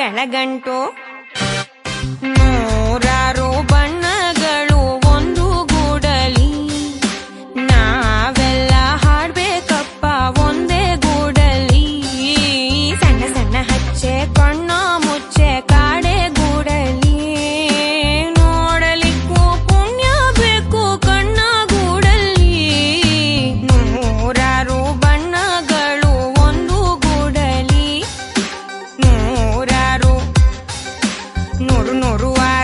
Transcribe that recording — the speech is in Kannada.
ಗಳಗಂಟೋ. No, no, no.